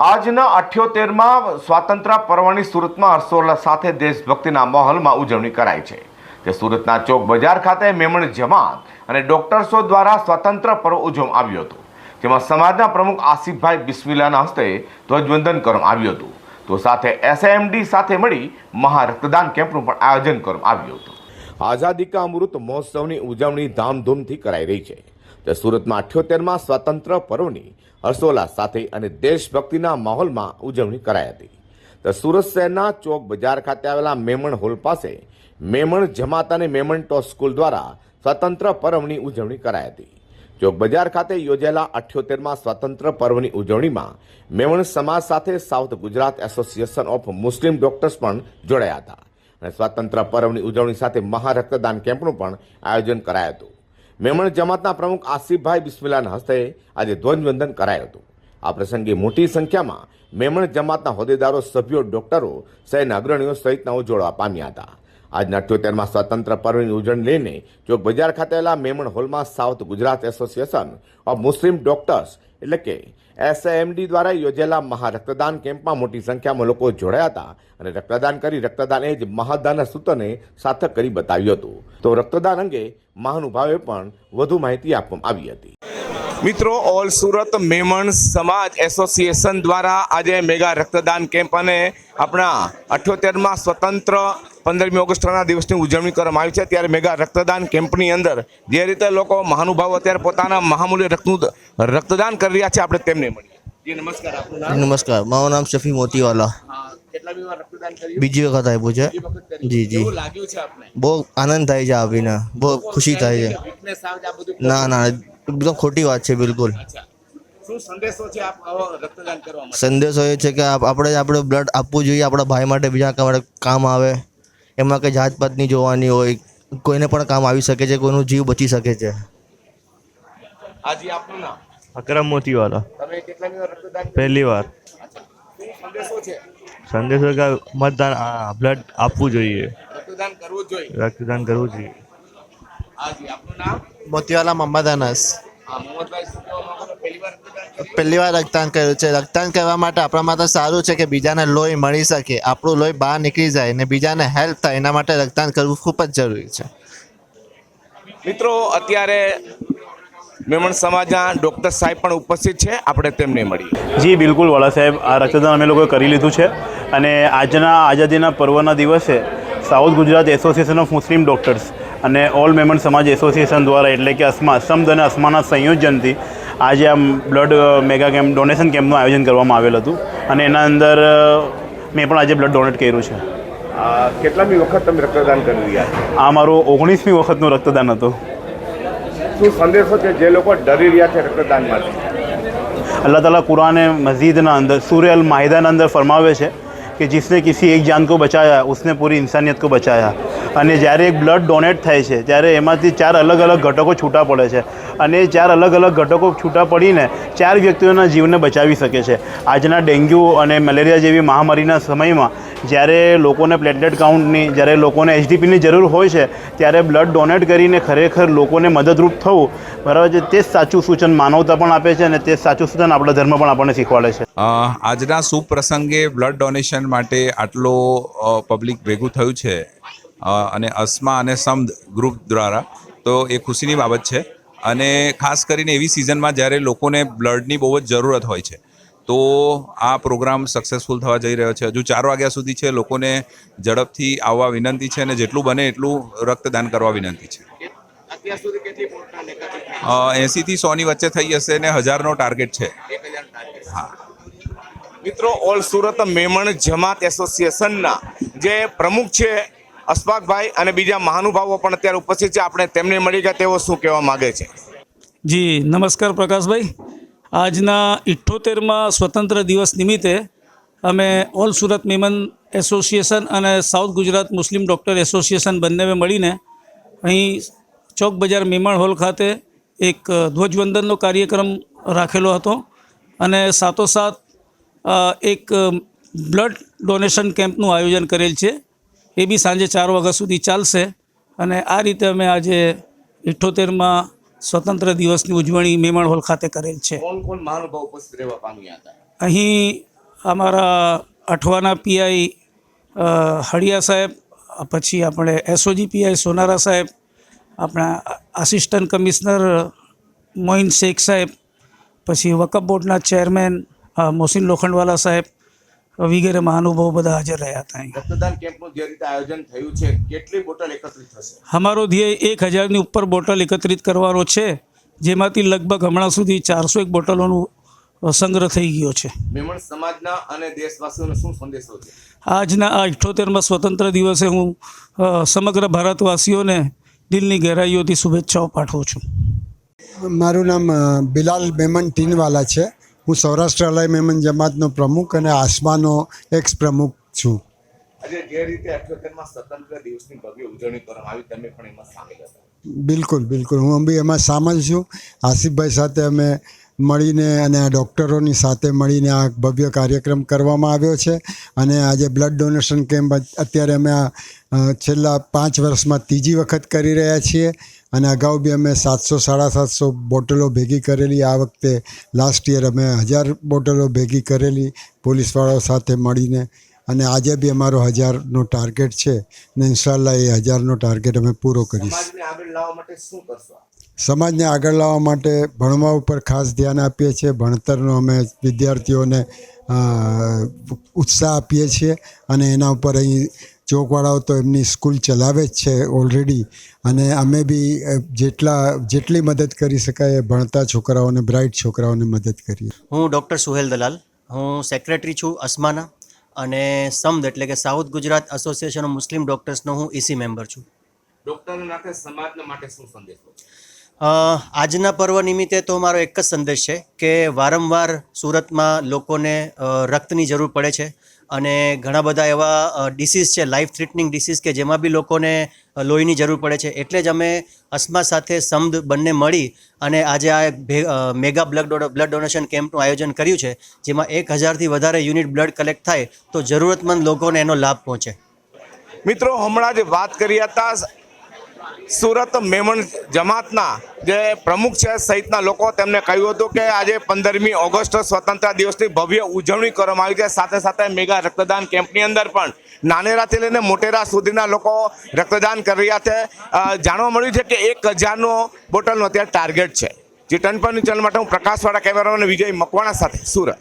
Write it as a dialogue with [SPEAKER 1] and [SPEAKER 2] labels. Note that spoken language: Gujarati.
[SPEAKER 1] આજના અઠ્યોતેરમાં સ્વાતંત્ર પર્વની સુરતમાં હર્ષોલ્લાસ સાથે દેશભક્તિના માહોલમાં ઉજવણી કરાઈ છે. તે સુરતના ચોક બજાર ખાતે મેમણ જમાત અને ડોક્ટર્સો દ્વારા સ્વાતંત્ર પર્વ ઉજવવામાં આવ્યું હતું. જેમાં સમાજના પ્રમુખ આસિફભાઈ બિસ્મિલાના હસ્તે ધ્વજવંદન કરવામાં આવ્યું હતું. તો સાથે એસએમડી સાથે મળી મહા રક્તદાન કેમ્પનું પણ આયોજન કરવામાં આવ્યું હતું. આઝાદી કા અમૃત મહોત્સવની ઉજવણી ધામધૂમથી કરાઈ રહી છે. તે સુરતમાં અઠ્યોતેરમાં સ્વતંત્ર પર્વની હર્ષોલ્લાસ સાથે અને દેશભક્તિના માહોલમાં ઉજવણી કરાઈ હતી. તો સુરત શહેરના ચોક બજાર ખાતે આવેલા મેમણ હોલ પાસે મેમણ જમાત અને મેમણ ટોસ સ્કૂલ દ્વારા સ્વતંત્ર પર્વની ઉજવણી કરાઈ હતી. ચોક બજાર ખાતે યોજાયેલા અઠ્યોતેરમાં સ્વતંત્ર પર્વની ઉજવણીમાં મેમણ સમાજ સાથે south Gujarat association of Muslim doctors પણ જોડાયા હતા. અને સ્વતંત્ર પર્વની ઉજવણી સાથે મહા રક્તદાન કેમ્પનું પણ આયોજન કરાયું હતું. મેમણ જમાતના પ્રમુખ આસિફભાઈ બિસ્મિલાના હસ્તે આજે ધ્વજવંદન કરાયું હતું. આ પ્રસંગે મોટી સંખ્યામાં મેમણ જમાતના હોદ્દેદારો, સભ્યો, ડોક્ટરો સહિતના અગ્રણીઓ સહિતનાઓ જોડવા પામ્યા હતા. આજના અઠ્યોતેરમાં સ્વતંત્ર પર્વની ઉજવણી લઈને ચોક બજાર ખાતે મેમણ હોલમાં south Gujarat association of Muslim doctors એટલે કે એસએમડી દ્વારા યોજેલા મહા રક્તદાન કેમ્પમાં મોટી સંખ્યામાં લોકો જોડાયા હતા અને રક્તદાન કરી રક્તદાન એ જ મહાદાનના સૂત્રને સાર્થક કરી બતાવ્યું હતું. તો રક્તદાન અંગે મહાનુભાવે પણ વધુ માહિતી આપવામાં આવી હતી. મિત્રો, ઓલ સુરત મેમણ સમાજ એસોસિએશન દ્વારા આજે મેગા રક્તદાન કેમ્પ અને આપણા અઠ્યોતેરમાં સ્વતંત્ર પંદરમી ઓગસ્ટના દિવસની ઉજવણી કરવામાં આવી છે. ત્યારે મેગા રક્તદાન કેમ્પની અંદર જે રીતે લોકો મહાનુભાવો અત્યારે પોતાના મહામૂલ્ય રક્તનું રક્તદાન કરી રહ્યા છે આપણે તેમને મળીએ. નમસ્કાર. આપનું
[SPEAKER 2] નમસ્કાર. મારું નામ શફી મોતીવાલા. બીજી વખત આપ્યું છે. જી, જી.
[SPEAKER 1] આપને?
[SPEAKER 2] બહુ આનંદ થાય છે આવીને બહુ ખુશી થાય છે. ના ના એકદમ ખોટી વાત છે બિલકુલ.
[SPEAKER 1] સંદેશો
[SPEAKER 2] એ છે કે આપ- આપણે આપણે બ્લડ આપવું જોઈએ આપણા ભાઈ માટે બીજા કામ આવે. એમાં કંઈ જાત પાતની જોવાની હોય કોઈને પણ કામ આવી શકે છે કોઈનું જીવ બચી શકે છે.
[SPEAKER 1] આજે આપનું નામ?
[SPEAKER 3] અકરમ મોતીવાલા.
[SPEAKER 1] તમે કેટલા બી વાર રક્તદાન
[SPEAKER 3] પહેલી વાર.
[SPEAKER 1] સંદેશો છે?
[SPEAKER 3] સંદેશો કે મતદાન બ્લડ આપવું જોઈએ.
[SPEAKER 1] રક્તદાન કરવું જોઈએ.
[SPEAKER 3] રક્તદાન કરવું જોઈએ.
[SPEAKER 1] હાજી આપનું નામ?
[SPEAKER 4] મોતીવાલા મમ્મદ અનસ.
[SPEAKER 1] હા મોહમ્મદભાઈ પહેલી વાર રક્તદાન કર્યું
[SPEAKER 4] છે. રક્તદાન કરવા માટે આપણા માટે સારું છે કે બીજાને લોહી મળી શકે. આપણું લોહી બહાર નીકળી જાય ને બીજાને હેલ્પ થાય એના માટે રક્તદાન કરવું ખૂબ જ જરૂરી છે.
[SPEAKER 1] મિત્રો અત્યારે મેમણ સમાજના ડૉક્ટર સાહેબ પણ ઉપસ્થિત છે. આપણે તેમને મળીએ.
[SPEAKER 5] જી બિલકુલ વાલા સાહેબ. આ રક્તદાન અમે લોકોએ કરી લીધું છે. અને આજના આઝાદીના પર્વના દિવસે south Gujarat association of Muslim doctors અને ઓલ મેમન સમાજ એસોસિએશન દ્વારા એટલે કે અસ્મા અસમદ અને અસ્માના સંયોજનથી આજે આ બ્લડ મેગા કેમ્પ ડોનેશન કેમ્પનું આયોજન કરવામાં આવેલ હતું. અને એના અંદર મેં પણ આજે બ્લડ ડોનેટ કર્યું છે.
[SPEAKER 1] કેટલામી વખત તમે રક્તદાન કરી યાર?
[SPEAKER 5] આ મારું ઓગણીસમી વખતનું રક્તદાન હતું.
[SPEAKER 1] શું સંદેશો છે જે લોકો ડરી રહ્યા છે રક્તદાન માટે
[SPEAKER 5] અલ્લાહ તાલા કુરાને મસ્જિદના અંદર સૂર્ય માહિદાના અંદર ફરમાવે છે કે जिसने किसी एक जान को बचाया उसने पूरी इंसानियत को बचाया અને જ્યારે એક બ્લડ ડોનેટ થાય છે, ત્યારે એમાંથી ચાર અલગ અલગ ઘટકો છૂટા પડે છે. અને એ ચાર અલગ અલગ ઘટકો છૂટા પડીને ચાર વ્યક્તિઓના જીવને બચાવી શકે છે. આજના ડેન્ગ્યુ અને મેલેરિયા જેવી મહામારીના સમયમાં જ્યારે લોકોને પ્લેટલેટ કાઉન્ટની જ્યારે લોકોને એચડીપીની જરૂર હોય છે, ત્યારે બ્લડ ડોનેટ કરીને ખરેખર લોકોને મદદરૂપ થવું બરાબર છે. તે જ સાચું સૂચન માનવતા પણ આપે છે અને તે જ સાચું સૂચન આપણા ધર્મ પણ આપણને શીખવાડે છે.
[SPEAKER 6] આજના સુપ્રસંગે પ્રસંગે બ્લડ ડોનેશન માટે આટલો પબ્લિક ભેગું થયું છે. અને અસ્મા અને સમદ ગ્રુપ દ્વારા. તો એ ખુશીની બાબત છે. અને ખાસ કરીને એવી સિઝનમાં જ્યારે લોકોને બ્લડની બહુ જ જરૂરત હોય છે, તો આ પ્રોગ્રામ સક્સેસફુલ થવા જઈ રહ્યો છે. હજુ ચાર વાગ્યા સુધી છે. લોકોને ઝડપથી આવવા વિનંતી છે અને જેટલું બને એટલું રક્તદાન કરવા વિનંતી છે. એંસીથી સોની વચ્ચે થઈ હશે ને હજારનો ટાર્ગેટ છે. હા.
[SPEAKER 1] મિત્રો, ઓલ સુરત મેમણ જમાત એસોસિએશનના જે પ્રમુખ છે અશફાકભાઈ અને બીજા મહાનુભાવો પણ અત્યારે ઉપસ્થિત છે. આપણે તેમને મળી ગયા તેઓ શું કહેવા માગે છે?
[SPEAKER 7] જી, નમસ્કાર પ્રકાશભાઈ. આજના ઇઠ્ઠોતેરમાં સ્વતંત્ર દિવસ નિમિત્તે અમે ઓલ સુરત મેમન એસોસિએશન અને south Gujarat Muslim doctor association બંનેવે મળીને અહીં ચોક બજાર મેમણ હોલ ખાતે એક ધ્વજવંદનનો કાર્યક્રમ રાખેલો હતો અને સાથોસાથ એક બ્લડ ડોનેશન કેમ્પનું આયોજન કરેલ છે. એ બી સાંજે ચાર વાગ્યા સુધી ચાલશે. અને આ રીતે અમે આજે ઇઠ્ઠોતેરમાં સ્વતંત્ર દિવસની ઉજવણી મેમણ હોલ ખાતે કરેલ છે. અહીં અમારા અઠવાના પીઆઈ હળિયા સાહેબ પછી આપણે એસઓજી પીઆઈ સોનારા સાહેબ આપણા આસિસ્ટન્ટ કમિશનર મોઇન શેખ સાહેબ પછી વકફ બોર્ડના ચેરમેન મોહસિન લોખંડવાલા સાહેબ વગેરે મહાનુભાવો બધા હાજર રહ્યા હતા
[SPEAKER 1] રક્તદાન કેમ્પનું જે રીતે આયોજન થયું છે કેટલી બોટલ એકત્રિત થશે?
[SPEAKER 7] અમારો ધ્યેય એક હજારની ઉપર બોટલ એકત્રિત કરવાનો છે જેમાંથી લગભગ હમણાં સુધી ચારસો એક બોટલોનું સંગ્રહ થઈ ગયો છે.
[SPEAKER 1] મેમણ સમાજના અને દેશવાસીઓને શું સંદેશો છે?
[SPEAKER 7] આજના આ અઠ્ઠોતેરમાં સ્વતંત્ર દિવસે હું સમગ્ર ભારતવાસીઓને દિલની ગહેરાઈઓથી શુભેચ્છાઓ પાઠવું છું.
[SPEAKER 8] મારું નામ બિલાલ મેમન ટીનવાલા છે. હું સૌરાષ્ટ્ર અલય મેમન જમાતનો પ્રમુખ અને આસમાનો એક્સ પ્રમુખ છું.
[SPEAKER 1] આજે જે રીતે અઠ્યોતેરમાં સ્વતંત્ર દિવસની ભવ્ય ઉજવણી કરવામાં આવી તમે પણ એમાં સામેલ હતા.
[SPEAKER 8] બિલકુલ બિલકુલ. હું બી એમાં સામેલ છું. આસિફભાઈ સાથે અમે મળીને અને આ ડૉક્ટરોની સાથે મળીને આ ભવ્ય કાર્યક્રમ કરવામાં આવ્યો છે. અને આજે બ્લડ ડોનેશન કેમ્પ અત્યારે અમે આ છેલ્લા પાંચ વર્ષમાં ત્રીજી વખત કરી રહ્યા છીએ. અને અગાઉ બી અમે સાતસો સાડા સાતસો બોટલો ભેગી કરેલી. આ વખતે લાસ્ટ યર અમે હજાર બોટલો ભેગી કરેલી પોલીસવાળાઓ સાથે મળીને. અને આજે બી અમારો હજારનો ટાર્ગેટ છે ને ઇન્શાલ્લા એ હજારનો ટાર્ગેટ અમે પૂરો કરીશું.
[SPEAKER 1] સમાજને આગળ લાવવા માટે શું કરશો
[SPEAKER 8] સમાજને આગળ લાવવા માટે ભણવા ઉપર ખાસ ધ્યાન આપીએ છીએ. ભણતરનો અમે વિદ્યાર્થીઓને ઉત્સાહ આપીએ છીએ અને એના ઉપર અહીં ચોકવાળાઓ તો એમની સ્કૂલ ચલાવે જ છે ઓલરેડી અને અમે બી જેટલા જેટલી મદદ કરી શકાય એ ભણતા છોકરાઓને બ્રાઇટ છોકરાઓને મદદ કરીએ.
[SPEAKER 9] હું ડૉક્ટર સુહેલ દલાલ. હું સેક્રેટરી છું અસ્માના અને સમદ એટલે કે south Gujarat association of Muslim ડૉક્ટર્સનો હું ઈસી મેમ્બર છું.
[SPEAKER 1] ડોક્ટરના નાતે સમાજના માટે શું સંદેશો?
[SPEAKER 9] આજના પર્વ નિમિત્તે તો મારો એક જ સંદેશ છે કે વારંવાર સુરતમાં લોકોને રક્તની જરૂર પડે છે અને ઘણા બધા એવા ડિસીઝ છે લાઈફ થ્રીટનિંગ ડિસીઝ કે જેમાં બી લોકોને લોહીની જરૂર પડે છે. એટલે જ અમે અસ્મા સાથે સમદ બંને મળી અને આજે આ મેગા બ્લડ બ્લડ ડોનેશન કેમ્પનું આયોજન કર્યું છે, જેમાં એક હજારથી વધારે યુનિટ બ્લડ કલેક્ટ થાય તો જરૂરતમંદ લોકોને એનો લાભ પહોંચે.
[SPEAKER 1] મિત્રો, હમણાં જ વાત કરી હતા સુરત મેમણ જમાતના જે પ્રમુખ છે સહિતના લોકો તેમને કહ્યું હતું કે આજે પંદરમી ઓગસ્ટ સ્વતંત્ર દિવસની ભવ્ય ઉજવણી કરવામાં આવી છે. સાથે સાથે મેગા રક્તદાન કેમ્પની અંદર પણ નાનેરાથી લઈને મોટેરા સુધીના લોકો રક્તદાન કરી રહ્યા છે. જાણવા મળ્યું છે કે એક હજારનો બોટલનો અત્યારે ટાર્ગેટ છે. જે ટન પર ચેનલ માટે હું પ્રકાશવાળા કેમેરામેન વિજય મકવાણા સાથે સુરત.